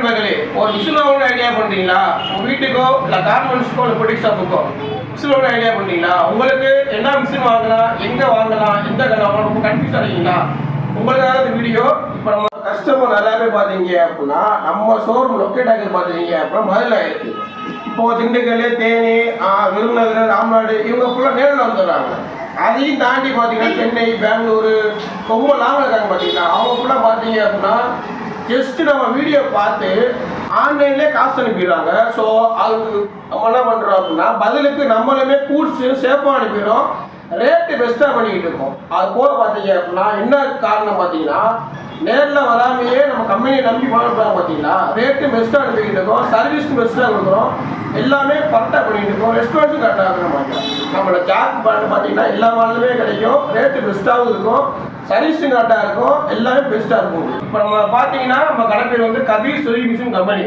நண்பர்களே ஒரு மிஷின் வாங்கணும் ஐடியா பண்றீங்களா? உங்க வீட்டுக்கோ இல்ல கார்மெண்ட்ஸ்க்கோ இல்ல பொட்டிக் ஷாப்புக்கோ மிஷின் வாங்கணும் ஐடியா பண்றீங்களா? உங்களுக்கு என்ன மிஷின் வாங்கலாம் எங்க வாங்கலாம் எந்த கடை ரொம்ப கன்ஃபியூஸ் ஆகிறீங்களா உங்களுக்காக இந்த வீடியோ இப்போ நம்ம கஸ்டமர் எல்லாமே பார்த்தீங்க அப்படின்னா நம்ம ஷோரூம் லொக்கேட் ஆகி பார்த்தீங்க அப்படின்னா மதுரை இருக்கு. இப்போ திண்டுக்கல் தேனி ஆஹ், விருதுநகர் ராம்நாடு இவங்க ஃபுல்லாக நேரில் வந்துடுறாங்க அதையும் தாண்டி பார்த்தீங்கன்னா சென்னை பெங்களூரு ரொம்ப லாங்கில் இருக்காங்க பார்த்தீங்கன்னா அவங்க ஃபுல்லாக பார்த்தீங்க அப்படின்னா ஜஸ்ட் நம்ம வீடியோ பார்த்து ஆன்லைன்லேயே காசு அனுப்பிடுறாங்க. ஸோ அதுக்கு நம்ம என்ன பண்ணுறோம் அப்படின்னா பதிலுக்கு நம்மளுமே கூட்ஸ் சேஃபாக அனுப்பிடுறோம். ரேட்டு பெஸ்ட்டாக பண்ணிக்கிட்டு இருக்கோம். அது போக பார்த்தீங்க அப்படின்னா என்ன காரணம் பார்த்தீங்கன்னா நேரில் வராமையே நம்ம கம்பெனியை நம்பி பண்ணுறாங்க பார்த்தீங்கன்னா ரேட்டு பெஸ்ட்டாக அனுப்பிக்கிட்டு இருக்கோம். சர்வீஸும் பெஸ்ட்டாக கொடுக்குறோம். எல்லாமே கரெக்டாக பண்ணிகிட்டு இருக்கோம். ரெஸ்பான்ஸும் கரெக்டாக இருக்கிற மாதிரி நம்மளோட ஜாப் பிராண்ட் பார்த்தீங்கன்னா எல்லா மாடலுமே கிடைக்கும். ரேட்டு பெஸ்ட்டாகவும் இருக்கும். சர்வீஸும் கரெக்டாக இருக்கும் எல்லாமே பெஸ்ட்டாக இருக்கும். இப்போ நம்ம பார்த்தீங்கன்னா நம்ம கடை பேர் வந்து கபீர் சொல்லி மிஷின் கம்பெனி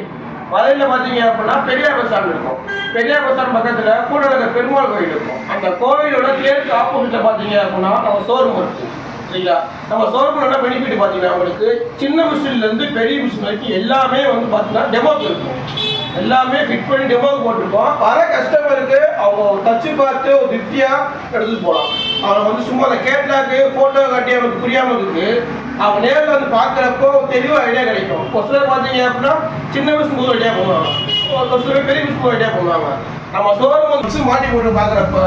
மதுரையில் பார்த்தீங்க அப்படின்னா பெரியார் பஸ் ஸ்டாண்ட் இருக்கும். பெரியார் பஸ் ஸ்டாண்ட் பக்கத்தில் கூடலக பெருமாள் கோயில் இருக்கும். அந்த கோவிலோட தேருக்கு ஆப்போசிட்டில் பார்த்தீங்க அப்படின்னா நம்ம ஷோரூம் இருக்கும். சரிங்களா? நம்ம ஷோரூமில் என்ன பெனிஃபிட் பார்த்தீங்கன்னா உங்களுக்கு சின்ன மிஷின்லேருந்து பெரிய மிஷின் வரைக்கும் எல்லாமே வந்து பார்த்தீங்கன்னா டெமோக்கு இருக்கும். எல்லாமே ஃபிட் பண்ணி டெமோக்கு போட்டிருக்கோம். வர கஸ்டமருக்கு அவங்க தச்சு பார்த்து ஒரு திருப்தியாக எடுத்துட்டு போகலாம் அவங்க வந்து சும்மா அந்த கேட்லாக்கு ஃபோட்டோ காட்டி அவனுக்கு புரியாமல் இருக்கு அவன் நேரில் வந்து பார்க்குறப்போ தெளிவாக ஐடியா கிடைக்கும். ஒரு சிலர் பார்த்தீங்க அப்படின்னா சின்ன வயசு மூணு ஐடியா போவாங்க ஒரு சிலர் பெரிய மிஷின் மூணு ஐடியா போடுவாங்க நம்ம ஷோரூம் வந்து மாட்டி போட்டு பார்க்குறப்ப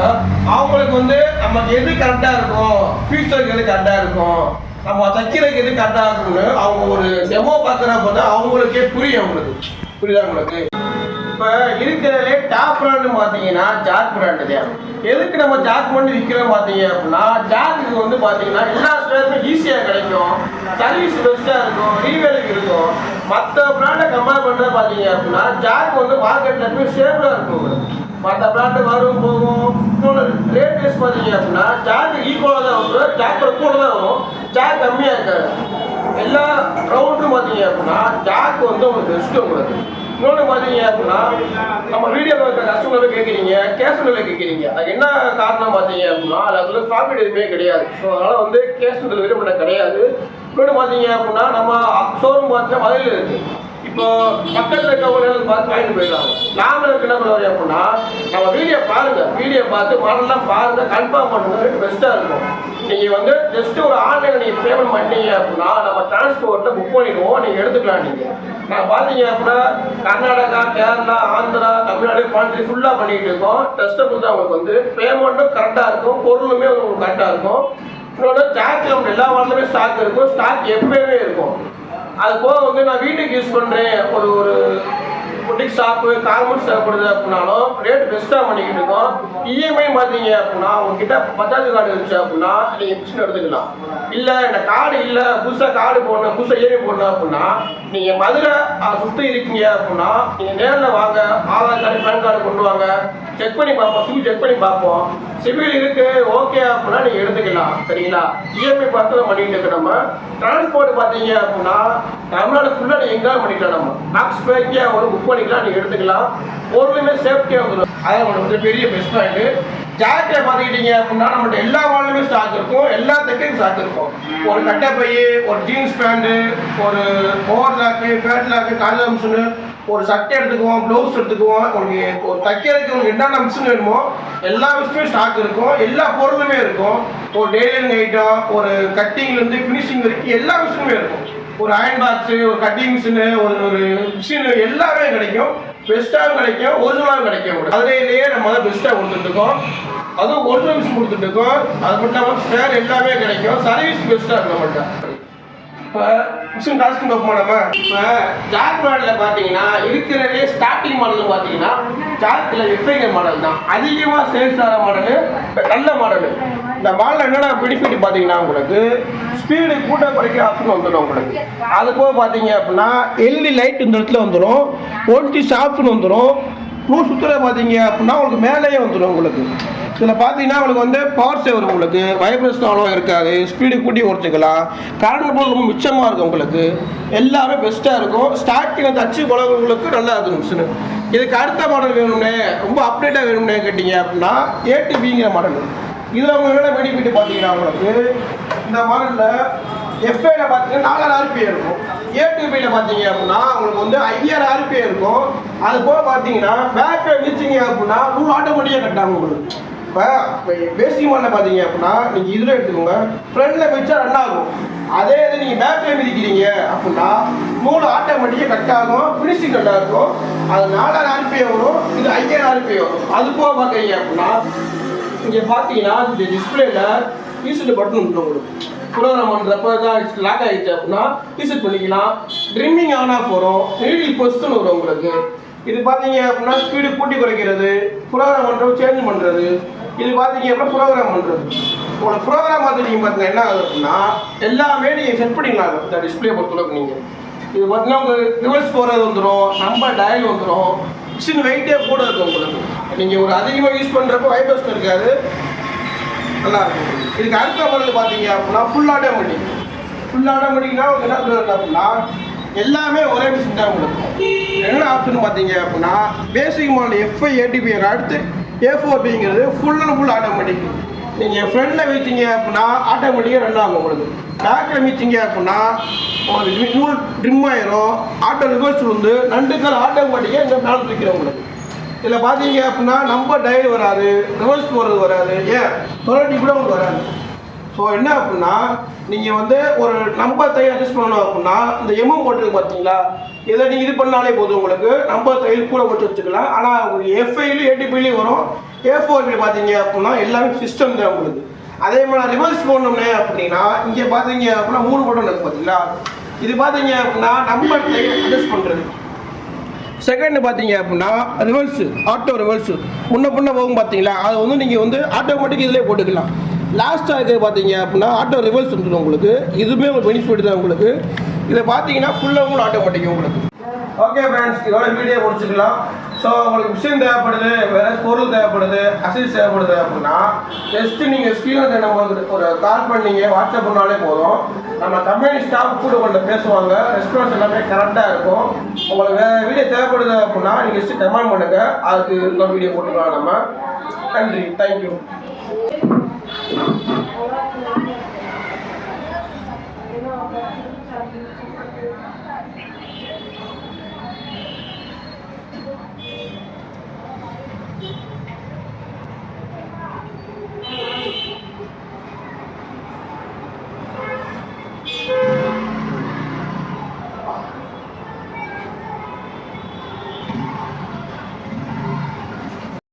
அவங்களுக்கு வந்து நமக்கு எது கரெக்டாக இருக்கும்? ஃபியூச்சருக்கு எது கரெக்டாக இருக்கும்? நம்ம தைக்கிறதுக்கு எது கரெக்டாக இருக்கும்னு அவங்க ஒரு டெமோ பார்க்குறப்ப தான் அவங்களுக்கே புரியும் அவங்களுக்கு. புரியுதா உங்களுக்கு? இப்போ இருக்கிறதுலே டாப் பிராண்டு பார்த்தீங்கன்னா ஜாக் பிராண்டு தான் எதுக்கு நம்ம ஜாக் பண்ணி விற்கிறோம் பார்த்தீங்க அப்படின்னா ஜாக்குக்கு வந்து பார்த்தீங்கன்னா எல்லா ஸ்பேருமே ஈஸியாக கிடைக்கும். சர்வீஸ் பெஸ்ட்டாக இருக்கும் ரீவேலுக்கு இருக்கும். மற்ற பிராண்டை கம்பேர் பண்ணுறது பார்த்தீங்க அப்படின்னா ஜாக் வந்து மார்க்கெட்டில் போய் சேஃப்டாக இருக்கும். மற்ற பிராண்டு வரும் போகும். இன்னொன்று ரேட் வைஸ் பார்த்தீங்க அப்படின்னா ஜாக் ஈக்குவலாக தான் வரும். ஜாக்கோட கூட தான் வரும். ஜாக் கம்மியாக இருக்காது. எல்லா ரவுண்டும் பார்த்தீங்க அப்படின்னா ஜாக் வந்து உங்களுக்கு பெஸ்ட்டு உங்களுக்கு. இன்னொன்று பார்த்தீங்க அப்படின்னா நம்ம வீடியோவில் இருக்க கஸ்டமர் கேட்குறீங்க கேஷ் டெலிவரி கேட்குறீங்க. அது என்ன காரணம் பார்த்தீங்க அப்படின்னா அதில் ப்ராஃபிட் எதுவுமே கிடையாது. ஸோ அதனால் வந்து கேஷ் டெலிவரி பண்ண கிடையாது. இன்னொன்று பார்த்தீங்க அப்படின்னா நம்ம ஷோரூம் பார்த்தீங்கன்னா மதுரையில் இருக்குது இப்போ பக்கத்தில் இருக்கவங்க பார்த்து வாங்கிட்டு போயிடுறாங்க. நாங்கள் என்ன பண்ணுவாங்க அப்படின்னா நம்ம வீடியோ பாருங்க. வீடியோ பார்த்து மாடல்லாம் பாருங்க கன்ஃபார்ம் பண்ணுங்க. பெஸ்ட்டாக இருக்கும். நீங்கள் வந்து ஜஸ்ட் ஒரு ஆன்லைனில் நீங்கள் பேமெண்ட் பண்ணீங்க அப்படின்னா நம்ம டிரான்ஸ்போர்ட்டில் புக் பண்ணிடுவோம். நீங்கள் எடுத்துக்கலாம் நீங்கள் நான் பார்த்தீங்க அப்படின்னா கர்நாடகா கேரளா ஆந்திரா தமிழ்நாடு பாண்டி ஃபுல்லாக பண்ணிட்டு இருக்கோம். டெஸ்ட்டை தான் உங்களுக்கு வந்து பேமெண்ட்டும் கரெக்டாக இருக்கும். பொருளுமே உங்களுக்கு கரெக்டாக இருக்கும். இன்னொன்று ஸ்டாக் நம்ம எல்லா மாடலுமே ஸ்டாக் இருக்கும். ஸ்டாக் எப்பயுமே இருக்கும். அது போக வந்து நான் வீட்டுக்கு யூஸ் பண்ணுறேன் ஒரு ஒரு புட்டிக் ஷாப்பு கார்மெண்ட்ஸ் தேவைப்படுது அப்படின்னாலும் ரேட் பெஸ்ட்டாக பண்ணிக்கிட்டு இருக்கோம். இஎம்ஐ பார்த்தீங்க அப்படின்னா உங்ககிட்ட பஜாஜ் கார்டு இருந்துச்சு அப்படின்னா நீங்கள் மிஷின் எடுத்துக்கலாம். இல்லை இந்த கார்டு இல்லை புதுசாக கார்டு போடணும் புதுசாக இஎம்ஐ போடணும் அப்படின்னா நீங்கள் மதுரை சுற்றி இருக்கீங்க அப்படின்னா நீங்கள் நேரில் வாங்க ஆதார் கார்டு பேன் கார்டு கொண்டு வாங்க. செக் பண்ணி பார்ப்போம் சிவில் செக் பண்ணி பார்ப்போம். சிவில் இருக்கு ஓகே அப்படின்னா நீங்கள் எடுத்துக்கலாம் சரிங்களா? இஎம்ஐ பார்த்து தான் பண்ணிட்டு இருக்க நம்ம. டிரான்ஸ்போர்ட் பார்த்தீங்க அப்படின்னா தமிழ்நாடு ஃபுல்லாக நீங்கள் எங்கேயும் பண்ணிக்கலாம் நம்ம. மேக்ஸ் பேக்கே ஒரு புக் பண்ணிக்கலாம் நீங்கள் எடுத்துக்கலாம். பொருளுமே சேஃப்டியாக வந்துடும் அதான் உங்களுக்கு வந்து பெரிய பெஸ்ட் பாயிண்ட் ஜாக்கெட்டை பார்த்துக்கிட்டீங்க அப்படின்னா நம்மகிட்ட எல்லா மாடலுமே ஸ்டாக் இருக்கும். எல்லா தைக்கும் ஸ்டாக் இருக்கும். ஒரு கட்டை பை ஒரு ஜீன்ஸ் பேண்ட்டு ஒரு ஓவர் லாக்கு பேட் லாக்கு காலில் ஒரு சட்டை எடுத்துக்குவோம் ப்ளவுஸ் எடுத்துக்குவோம். உங்களுக்கு ஒரு தைக்கிறதுக்கு உங்களுக்கு என்னென்ன மிஷின் வேணுமோ எல்லா மிஷினும் ஸ்டாக் இருக்கும். எல்லா பொருளுமே இருக்கும். ஒரு டெய்லிங் ஐட்டம் ஒரு கட்டிங்லேருந்து ஃபினிஷிங் வரைக்கும் எல்லா மிஷினுமே இருக்கும். ஒரு அயன் பாக்ஸு ஒரு கட்டிங் மிஷினு ஒரு ஒரு மிஷினு எல்லாமே கிடைக்கும். பெஸ்ட்டாகவும் கிடைக்கும் ஒரிஜினலாகவும் கிடைக்கும் அதுலேயே நம்ம தான் பெஸ்ட்டாக கொடுத்துட்ருக்கோம் அதுவும் ஒரிஜினல் மிஷின் கொடுத்துட்ருக்கோம் அது மட்டும் இல்லாமல் ஸ்பேர் எல்லாமே கிடைக்கும். சர்வீஸ் பெஸ்ட்டாக இருக்கும் நம்மள்கிட்ட இப்போ மிஷின் டாஸ்க் பார்ப்போம் நம்ம இப்போ ஜாக் மாடலில் பார்த்தீங்கன்னா இருக்கிறதே ஸ்டார்டிங் மாடல் பார்த்தீங்கன்னா ஜாக்கில் எஃப்ஐஆர் மாடல் தான். அதிகமாக சேல்ஸ் ஆகிற மாடலு நல்ல மாடலு. இந்த மாடலில் என்னென்ன பெனிஃபிட் பார்த்தீங்கன்னா உங்களுக்கு ஸ்பீடு கூட்ட குறைக்க ஆப்ஷன் வந்துடும் உங்களுக்கு. அது போக பார்த்தீங்க அப்படின்னா எல்இடி லைட் இந்த இடத்துல வந்துடும். ஒன்டி ஷாப்னு வந்துடும். ப்ளூ சுற்றுல பார்த்தீங்க அப்படின்னா உங்களுக்கு மேலேயே வந்துடும் உங்களுக்கு. இதில் பார்த்தீங்கன்னா உங்களுக்கு வந்து பவர் சேவர் உங்களுக்கு வைப்ரேஷன் அவ்வளோ இருக்காது ஸ்பீடு கூட்டி ஓடிச்சுக்கலாம். கரண்ட் போல் ரொம்ப மிச்சமாக இருக்கும் உங்களுக்கு. எல்லாமே பெஸ்ட்டாக இருக்கும். ஸ்டார்டிங் அந்த அச்சு குழந்தைங்களுக்கு நல்லா இருக்கும் மிஷினு இதுக்கு அடுத்த மாடல் வேணும்னே ரொம்ப அப்டேட்டாக வேணும்னே கேட்டிங்க அப்படின்னா ஏடிபிங்கிற மாடல் இதில் உங்களோட என்ன பெனிஃபிட் பார்த்தீங்கன்னா உங்களுக்கு இந்த மாடலில் எஃப்ஐல பார்த்தீங்கன்னா நாலாயிரம் ஆர்பிஐ இருக்கும். ஏடிபியில் பார்த்தீங்க அப்படின்னா உங்களுக்கு வந்து ஐயாயிரம் ஆர்பிஐ இருக்கும். அது போக பார்த்தீங்கன்னா பேக்கில் மிதிச்சிங்க அப்படின்னா நூறு ஆட்டோமேட்டிக்காக கட்டாங்க உங்களுக்கு. இப்போ பேசிமோனில் பார்த்தீங்க அப்படின்னா நீங்கள் இதில் எடுத்துக்கோங்க. ஃப்ரண்டில் மிச்சம் ரன் ஆகும் அதே இது நீங்கள் பேக்கில் மிதிக்கிறீங்க அப்படின்னா மூணு ஆட்டோமேட்டிக்காக கட் ஆகும். ஃபினிஷிங் கட்டாக இருக்கும். அது நாலாயிரம் ஆர்பி வரும் இது ஐயாயிரம் ஆர்பி வரும் அது போக பார்க்குறீங்க அப்படின்னா இங்கே பார்த்தீங்கன்னா இந்த டிஸ்பிளேல யூசிட் பட்டன் உண்டு உங்களுக்கு. ப்ரோக்ராம் பண்ணுறப்ப தான் லாக் ஆகிடுச்சு அப்படின்னா ரீசெட் பண்ணிக்கலாம். ட்ரிம்மிங் ஆன் ஆஃப் வரும் நீடில் பொஸ்ட்னு வரும் உங்களுக்கு. இது பார்த்தீங்க அப்படின்னா ஸ்பீடு கூட்டி குறைக்கிறது. ப்ரோக்ராம் பண்ணுறது சேஞ்ச் பண்ணுறது இது பார்த்தீங்க அப்படின்னா ப்ரோக்ராம் பண்ணுறது உங்களோட ப்ரோக்ராம் பார்த்துட்டீங்க பார்த்தீங்கன்னா என்ன ஆகுது அப்படின்னா எல்லாமே நீங்கள் செட் பண்ணிக்கலாம் இந்த டிஸ்பிளே பொறுத்தளவுக்கு நீங்கள் இது பார்த்தீங்கன்னா உங்களுக்கு ரிவர்ஸ் போகிறது வந்துடும் நம்பர் டயல் வந்துடும் மிஷின் வெயிட்டே கூட இருக்கும் உங்களுக்கு நீங்கள் ஒரு அதிகமாக யூஸ் பண்ணுறப்போ வைப்ரேஷன் இருக்காது. நல்லா இருக்கும். இதுக்கு அடுத்த மாடல் பார்த்தீங்க அப்படின்னா ஃபுல் ஆட்டோமேட்டிக் ஃபுல் ஆட்டோமேட்டிக்னா உங்களுக்கு என்ன சொல்றது அப்படின்னா எல்லாமே ஒரே மிஷின் தான் உங்களுக்கு. என்ன ஆப்ஷன் பார்த்தீங்க அப்படின்னா பேசிக் மாடல் எஃப்ஐ ஏடிபி அடுத்து ஏ ஃபோர்பிங்கிறது ஃபுல் அண்ட் ஃபுல் ஆட்டோமேட்டிக் நீங்கள் ஃப்ரண்டில் வைத்தீங்க அப்படின்னா ஆட்டோமேட்டிக்காக ரன் ஆகும் உங்களுக்கு. பேக்கில் மீச்சிங்க அப்படின்னா உங்களுக்கு நூல் ட்ரிம் ஆயிரும். ஆட்டோ ரிவர்ஸ் வந்து நண்டுக்கள் ஆட்டோமேட்டிக்காக இந்த மேலே தூக்கிறோம் உங்களுக்கு. இதில் பார்த்தீங்க அப்படின்னா நம்ம டயல் வராது ரிவர்ஸ் போகிறது வராது. ஏன்? தொலைட்டி கூட உங்களுக்கு வராது. ஸோ என்ன அப்படின்னா நீங்கள் வந்து ஒரு நம்பர் தையல் அட்ஜஸ்ட் பண்ணணும் அப்படின்னா இந்த எம்ஓ போட்டிருக்கு பார்த்தீங்களா இதை நீங்கள் இது பண்ணாலே போதும் உங்களுக்கு. நம்பர் தையல் கூட போட்டு வச்சுக்கலாம். ஆனால் உங்களுக்கு எஃப்ஐலையும் ஏடிபிலையும் வரும். ஏ ஃபோர்பியில் பார்த்தீங்க அப்படின்னா எல்லாமே சிஸ்டம் தான் உங்களுக்கு. அதே மாதிரி ரிவர்ஸ் போடணும்னே அப்படின்னா இங்கே பார்த்தீங்க அப்படின்னா மூணு பட்டன் இருக்கு பார்த்தீங்களா இது பார்த்தீங்க அப்படின்னா நம்பர் தையல் அட்ஜஸ்ட் பண்ணுறது செகண்ட் பார்த்தீங்க அப்படின்னா ரிவர்ஸு ஆட்டோ ரிவர்ஸு முன்ன பின்ன போகும் பார்த்தீங்களா அது வந்து நீங்கள் வந்து ஆட்டோமேட்டிக் இதிலே போட்டுக்கலாம். லாஸ்ட்டாக இருக்கிறது பார்த்தீங்க அப்படின்னா ஆட்டோ ரிவர்ஸ் வந்துடும் உங்களுக்கு. இதுவுமே ஒரு பெனிஃபிட் தான் உங்களுக்கு. இதை பார்த்தீங்கன்னா ஃபுல்லாக உங்களுக்கு ஆட்டோமேட்டிக் உங்களுக்கு. ஓகே ஃப்ரெண்ட்ஸ் இதோட வீடியோ முடிச்சுக்கலாம். ஸோ உங்களுக்கு மிஷின் தேவைப்படுது வேறு பொருள் தேவைப்படுது அசிஸ் தேவைப்படுது அப்படின்னா ஜஸ்ட்டு நீங்கள் ஸ்க்ரீனில் நம்ம ஒரு கால் பண்ணீங்க வாட்ஸ்அப் பண்ணாலே போதும். நம்ம கம்பெனி ஸ்டாஃப் கூட கொண்டு பேசுவாங்க. ரெஸ்பான்ஸ் எல்லாமே கரெக்டாக இருக்கும். உங்களுக்கு வேறு வீடியோ தேவைப்படுது அப்படின்னா நீங்கள் ஜஸ்ட்டு கமெண்ட் பண்ணுங்கள் அதுக்கு இன்னொரு வீடியோ போட்டுக்கலாம் நம்ம. நன்றி. Thank you Thank you.